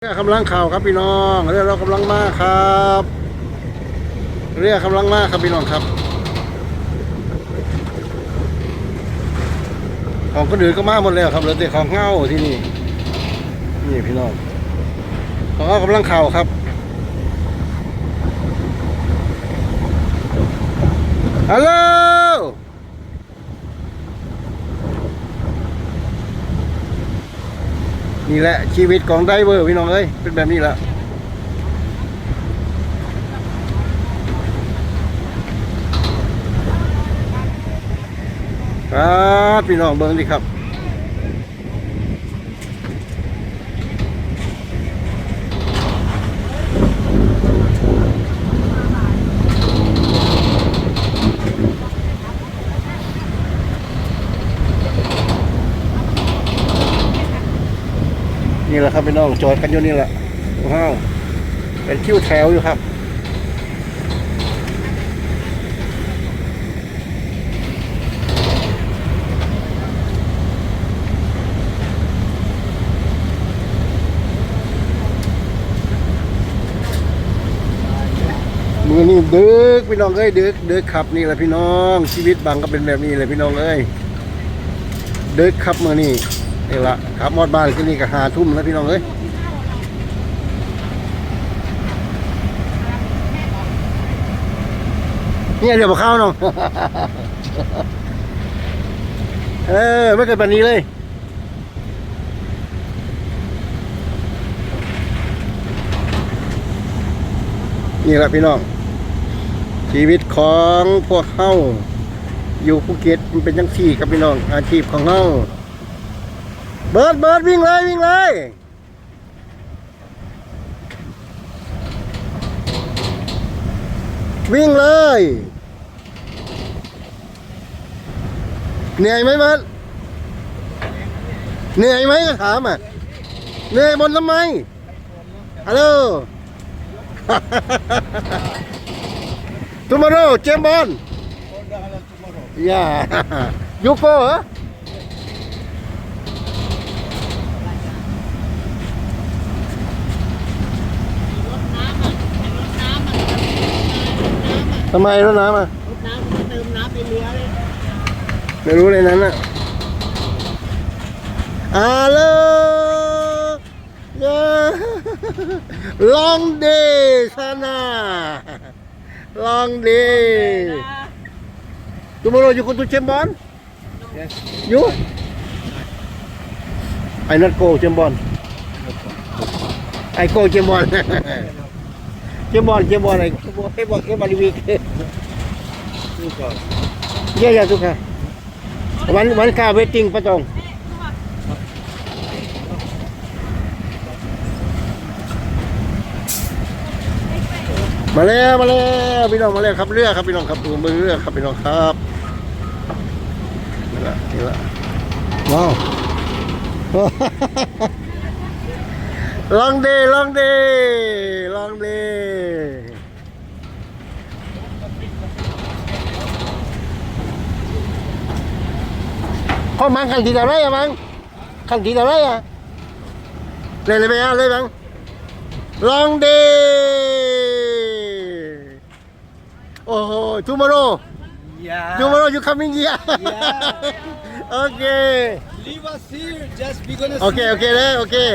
เรือกำลังข่าวครับพี่น้องเรือเรากำลังมาครับเรือกำลังมาครับพี่น้องครับ ของคนอื่นก็มาหมดแล้วครับเหลือแต่ของเงาที่นี่นี่พี่น้องของเงากำลังข่าวครับฮัลโหล นี่แหละชีวิตของไดเวอร์พี่น้องเอ้ยเป็นแบบนี้แหละครับพี่น้องเบิ้งดิครับ นี่แหละครับพี่น้องจอดกันอยู่นี่แหละว้าวเป็นคิวแถวอยู่ครับมือนี่ดึกพี่น้องเอ้ยดึกดึกขับนี่แหละพี่น้อง ชีวิตบางก็เป็นแบบนี้เลยพี่น้องเอ้ยดึกขับมือนี่ นี่ละครับมอดบ้านที่นี่ก็หาทุ่มแล้วพี่น้องเอ้ยเนี่ยเดี๋ยวมาเข้าน้องเออไม่เคยแบบนี้เลยนี่แหละพี่น้อง ชีวิตของพวกเฮาอยู่ภูเก็ตมันเป็นจังสี่ครับพี่น้องอาชีพของเฮา เบิร์ดเบิร์ดวิ่งเลยวิ่งเลยวิ่งเลย เหนื่อยไหมเบิร์ดเหนื่อยไหมก็ถามอะเหนื่อยบนทำไมฮัลโหล Tomorrow, Jambon. Yeah. you go, huh? รถน้ำอะรถน้ำอะรถน้ำอะ ทำไมรถน้ำอะรถน้ำมันเติมน้ำไปเรือเลยไม่รู้ในนั้นอะฮัลโหล yeah long day ช เก็บบอลเก็บบอลอะไรเก็บบอลเก็บบอลเก็บบอลวีเยอะแยะทุกค่ะวันวันข้าวเวทีงประจงมาแล้วมาแล้วพี่น้องมาแล้วครับเรือครับพี่น้องครับดูมือเรือครับพี่น้องครับนี่ละนี่ละว้าวลองดีลองดีลองดี พ่อมังขันทีเท่าไรอะมังขันทีเท่าไรอะเลยเลยไปอะเลยมัง long day โอ้โห tomorrow Yeah. tomorrow you coming here Yeah. okay Leave us here. Just we're gonna. okay okay เลย okay